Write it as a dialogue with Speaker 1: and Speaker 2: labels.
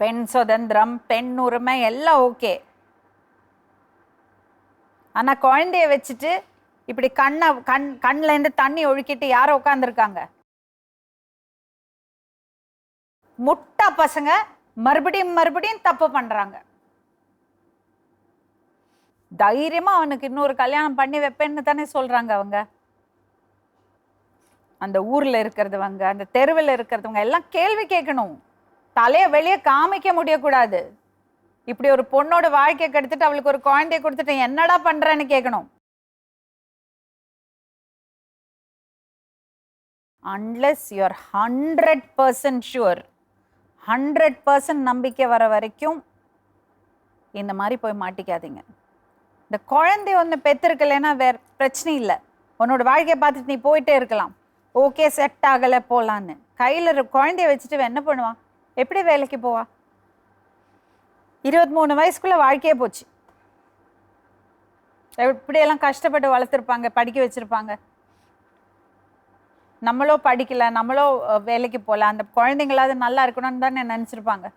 Speaker 1: பெண் சுதந்திரம் பெண் உரிமை எல்லாம் ஓகே ஆனால் குழந்தைய வச்சுட்டு இப்படி கண்ணை கண் கண்ணிலேருந்து தண்ணி ஒழுக்கிட்டு யாரோ உட்காந்துருக்காங்க முட்டா பசங்க மறுபடியும் மறுபடியும் தப்பு பண்ணுறாங்க தைரியமாக அவனுக்கு இன்னொரு கல்யாணம் பண்ணி வைப்பேன்னு தானே சொல்கிறாங்க அவங்க. அந்த ஊரில் இருக்கிறதவங்க அந்த தெருவில் இருக்கிறதவங்க எல்லாம் கேள்வி கேட்கணும். தலையை வெளியே காமிக்க முடியக்கூடாது. இப்படி ஒரு பொண்ணோட வாழ்க்கையை கெடுத்துட்டு அவளுக்கு ஒரு குழந்தைய கொடுத்துட்டு என்னடா பண்றேன்னு கேட்கணும் unless your hundred percent sure hundred percent நம்பிக்கை வர வரைக்கும் இந்த மாதிரி போய் மாட்டிக்காதீங்க. இந்த குழந்தை ஒன்று பெற்றிருக்கலைன்னா வேற பிரச்சனை இல்லை. உன்னோட வாழ்க்கையை பார்த்துட்டு நீ போயிட்டே இருக்கலாம். ஓகே செட் ஆகலை போகலான்னு கையில் குழந்தைய வச்சுட்டு என்ன பண்ணுவான்? எப்படி வேலைக்கு போவா? இருபத்தி மூணு வயசுக்குள்ள வாழ்க்கையே போச்சு. எப்படியெல்லாம் கஷ்டப்பட்டு வளர்த்துருப்பாங்க படிக்க வச்சிருப்பாங்க. நம்மளோ படிக்கல நம்மளோ வேலைக்கு போகல அந்த குழந்தைங்களாவது நல்லா இருக்கணும்னு தானே நினச்சிருப்பாங்க.